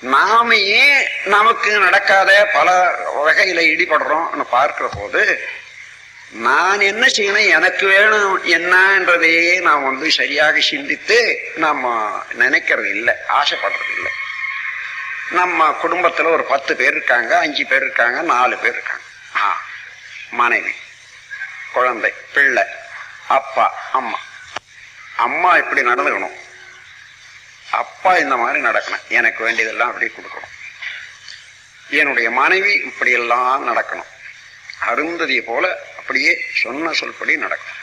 நாம ஏன் நமக்கு நடக்காத பல வகையில ஈடுபடுறோம் பார்க்கிற போது நான் என்ன செய்யணும் எனக்கு வேணும் என்னன்றதையே நாம் வந்து சரியாக சிந்தித்து நம்ம நினைக்கிறது இல்லை ஆசைப்படுறது இல்லை. நம்ம குடும்பத்தில் ஒரு பத்து பேர் இருக்காங்க அஞ்சு பேர் இருக்காங்க நாலு பேர் இருக்காங்க. ஆ மனைவி குழந்தை பிள்ளை அப்பா அம்மா. அம்மா இப்படி நடந்துக்கணும்? அப்பா இந்த மாதிரி நடக்கணும். எனக்கு வேண்டியதெல்லாம் அப்படி கொடுக்கணும். என்னுடைய மனைவி இப்படியெல்லாம் நடக்கணும். அருந்ததியை போல அப்படியே சொன்ன சொல்படி நடக்கணும்.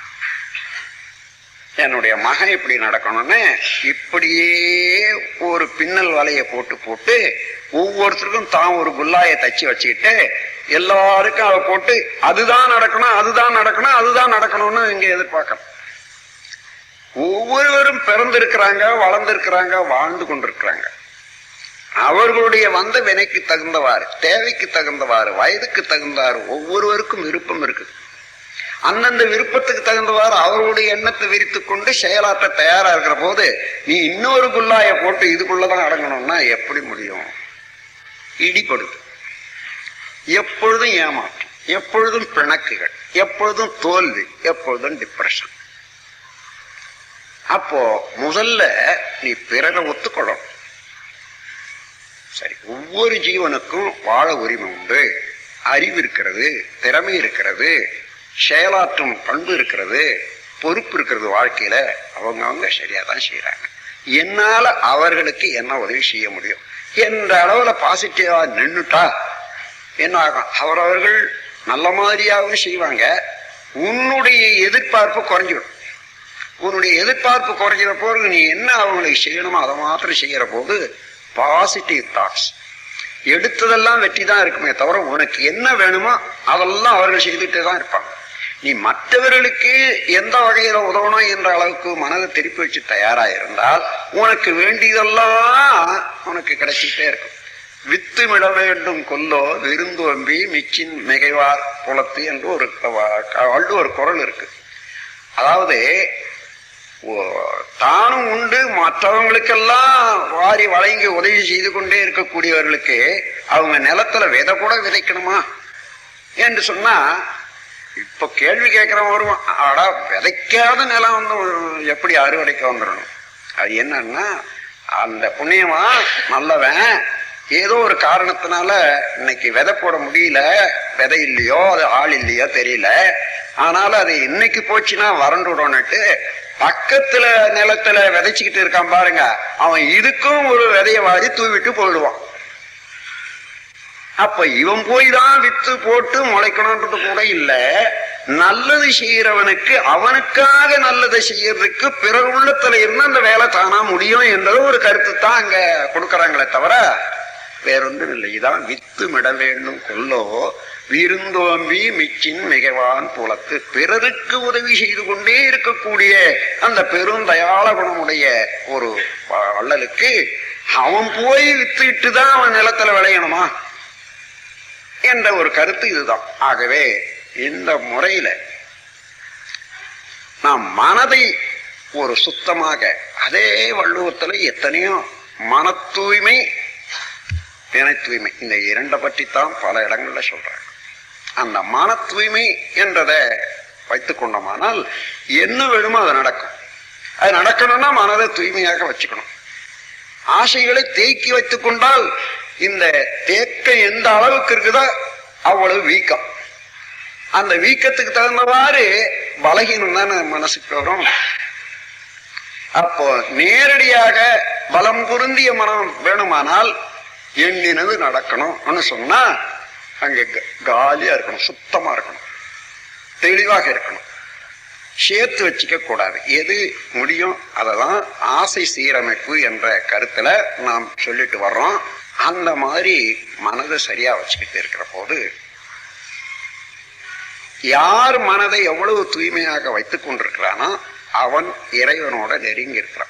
என்னுடைய மகன் இப்படி நடக்கணும்னு இப்படியே ஒரு பின்னல் வலையை போட்டு போட்டு ஒவ்வொருத்தருக்கும் தான் ஒரு குல்லாயை தச்சு வச்சுக்கிட்டு எல்லாருக்கும் அதை போட்டு அதுதான் நடக்கணும் அதுதான் நடக்கணும் அதுதான் நடக்கணும்னு இங்க எதிர்பார்க்கணும். ஒவ்வொருவரும் பிறந்திருக்கிறாங்க வளர்ந்திருக்கிறாங்க வாழ்ந்து கொண்டிருக்கிறாங்க. அவர்களுடைய வந்த வினைக்கு தகுந்தவாறு தேவைக்கு தகுந்தவாறு வயதுக்கு தகுந்தவாறு ஒவ்வொருவருக்கும் விருப்பம் இருக்குது. அந்தந்த விருப்பத்துக்கு தகுந்தவாறு அவர்களுடைய எண்ணத்தை விரித்து கொண்டு செயலாற்ற தயாரா இருக்கிற போது நீ இன்னொரு குல்லாய போட்டு இதுக்குள்ளதான் அடங்கணும்னா எப்படி முடியும்? இடிப்படுது எப்பொழுதும் ஏமாற்றம் எப்பொழுதும் பிணக்குகள் எப்பொழுதும் தோல்வி எப்பொழுதும் டிப்ரெஷன் அப்போ முதல்ல நீ பிறரை ஒத்துக்கொள்ளணும். சரி ஒவ்வொரு ஜீவனுக்கும் வாழ உரிமை உண்டு. அறிவு இருக்கிறது திறமை இருக்கிறது செயலாற்றும் பண்பு இருக்கிறது பொறுப்பு இருக்கிறது வாழ்க்கையில அவங்க அவங்க சரியா தான் செய்யறாங்க என்னால அவர்களுக்கு என்ன உதவி செய்ய முடியும்? என்ற அளவுல பாசிட்டிவா நின்னுட்டா என்ன ஆகும்? அவரவர்கள் நல்ல மாதிரியாகவும் செய்வாங்க. உன்னுடைய எதிர்பார்ப்பு குறைஞ்சிடும். உன்னுடைய எதிர்பார்ப்பு குறைகிற போது நீ என்ன அவங்களுக்கு செய்யணுமோ அதை மாத்திரம் செய்யற போது பாசிட்டிவ் தாட்ஸ் எடுத்ததெல்லாம் வெற்றி தான் இருக்குமே தவிர உனக்கு என்ன வேணுமோ அதெல்லாம் அவர்கள் செய்துட்டே தான் இருப்பாங்க. நீ மற்றவர்களுக்கு எந்த வகையில உதவணும் என்ற அளவுக்கு மனதை திருப்பி வச்சு தயாரா இருந்தால் உனக்கு வேண்டியதெல்லாம் உனக்கு கிடைச்சிட்டே இருக்கும். வித்து மிட வேண்டும் கொல்லோ விருந்தோம்பி மிச்சின் மிகைவார் புலத்து என்று ஒரு வள்ளுவர் குரல் இருக்கு. அதாவது தானும் உண்டு. மற்றவங்களுக்கெல்லாம் வாரி வழங்கி உதவி செய்து கொண்டே இருக்கக்கூடியவர்களுக்கு அவங்க நிலத்துல விதை கூட விதைக்கணுமா? என்று சொன்னா இப்ப கேள்வி கேட்கிறவன் வருவான். ஆடா விதைக்காத நிலம் வந்து எப்படி அறுவடைக்கு வந்துடணும்? அது என்னன்னா அந்த புண்ணியமா நல்லவன். ஏதோ ஒரு காரணத்தினால இன்னைக்கு விதை போட முடியல. விதை இல்லையோ அது ஆள் இல்லையோ தெரியல. ஆனாலும் அது இன்னைக்கு போச்சுன்னா வறண்டு விடணுட்டு பக்கத்துல நிலத்துல விதைச்சுக்கிட்டு இருக்கான் பாருங்க அவன் இதுக்கும் ஒரு விதைய வாரி தூவிட்டு போயிடுவான். அப்ப இவன் போய் தான் வித்து போட்டு முளைக்கணும்ன்றது கூட இல்ல. நல்லது செய்யறவனுக்கு அவனுக்காக நல்லதை செய்யறதுக்கு பிறகு உள்ளத்துல இருந்து அந்த வேலை தானா முடியும் என்றது ஒரு கருத்து தான் அங்க கொடுக்கறாங்களே தவிர வேறொன்றும் இல்லை இதான் வித்து மிட வேண்டும் கொல்லோ விருந்தோம்பி மிச்சின் மிகவான் புலத்து. பிறருக்கு உதவி செய்து கொண்டே இருக்கக்கூடிய அந்த பெரும் தயாள குணமுடைய ஒரு வள்ளலுக்கு அவன் போய் வித்துட்டு தான் அவன் நிலத்துல விளையணுமா? என்ற ஒரு கருத்து இதுதான். ஆகவே இந்த முறையில நாம் மனதை ஒரு சுத்தமாக அதே வள்ளுவத்துல எத்தனையோ மன தூய்மை தினை தூய்மை இந்த இரண்டை பற்றித்தான் பல இடங்கள்ல சொல்றாங்க. அந்த மன தூய்மை என்றதை வைத்துக் கொண்டோமானால் என்ன வேணுமோ அது நடக்கும். அது நடக்கணும்னா மனதை தூய்மையாக வச்சுக்கணும். ஆசைகளை தேக்கி வைத்துக் கொண்டால் இந்த தேக்கம் எந்த அளவுக்கு இருக்குதோ அவ்வளவு வீக்கம். அந்த வீக்கத்துக்கு தகுந்தவாறு பலகீனம் தானே மனசுக்கு வரும். அப்போ நேரடியாக பலம் பொருந்திய மனம் வேணுமானால் எண்ணினது நடக்கணும்னு சொன்னா அங்க காலியா இருக்கணும் சுத்தமா இருக்கணும். தெளிவாக இருக்கணும். சேர்த்து வச்சுக்க கூடாது. எது முடியும் அததான் ஆசை சீரமைப்பு என்ற கருத்துல நாம் சொல்லிட்டு வர்றோம். அந்த மாதிரி மனதை சரியா வச்சுக்கிட்டு இருக்கிற போது யார் மனதை எவ்வளவு தூய்மையாக வைத்துக் கொண்டிருக்கிறானோ அவன் இறைவனோட நெருங்கி இருக்கிறான்.